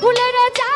ফুলের যা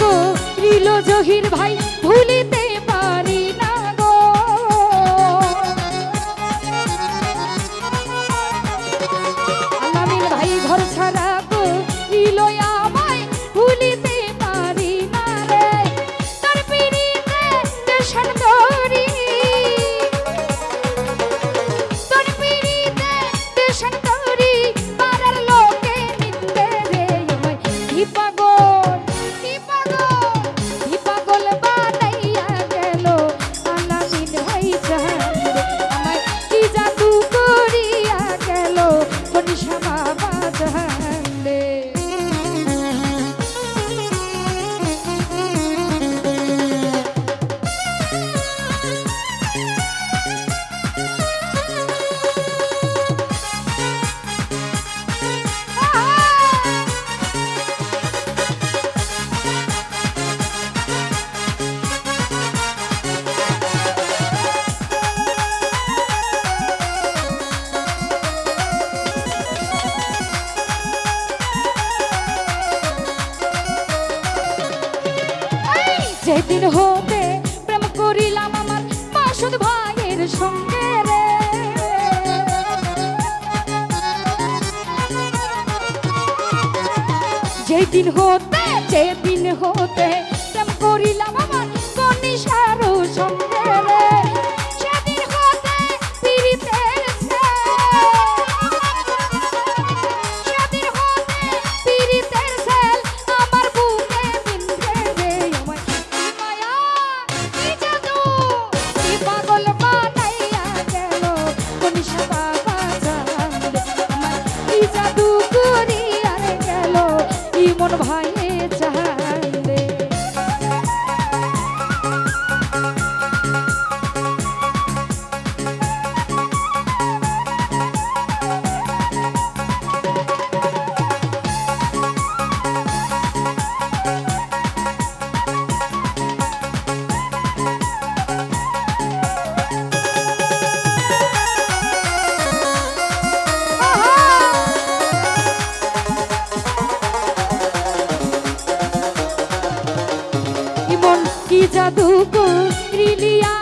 করিল জহির ভাই ভুলিতে সেদিন হতে প্রেম করিলাম আমার মাসুদ ভাইয়ের সঙ্গে যেদিন হতে যেদিন হতে প্রেম করিলাম আমার it's a high. করিলিয়া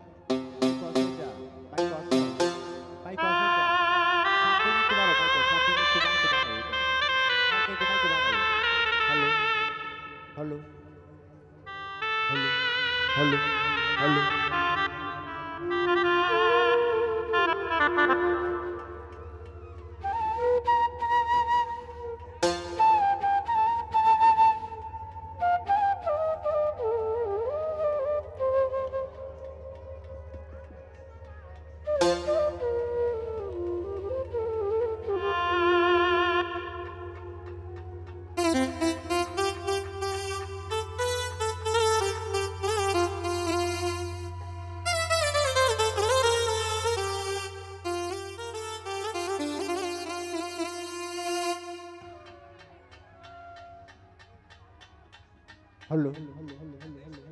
Thank you. 할로. 할로, 할로, 할로, 할로, 할로.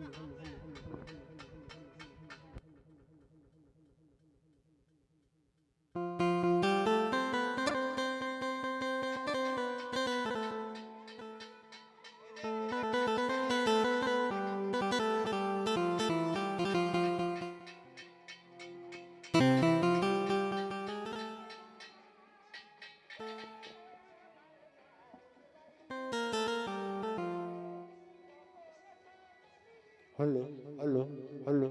Hello hello hello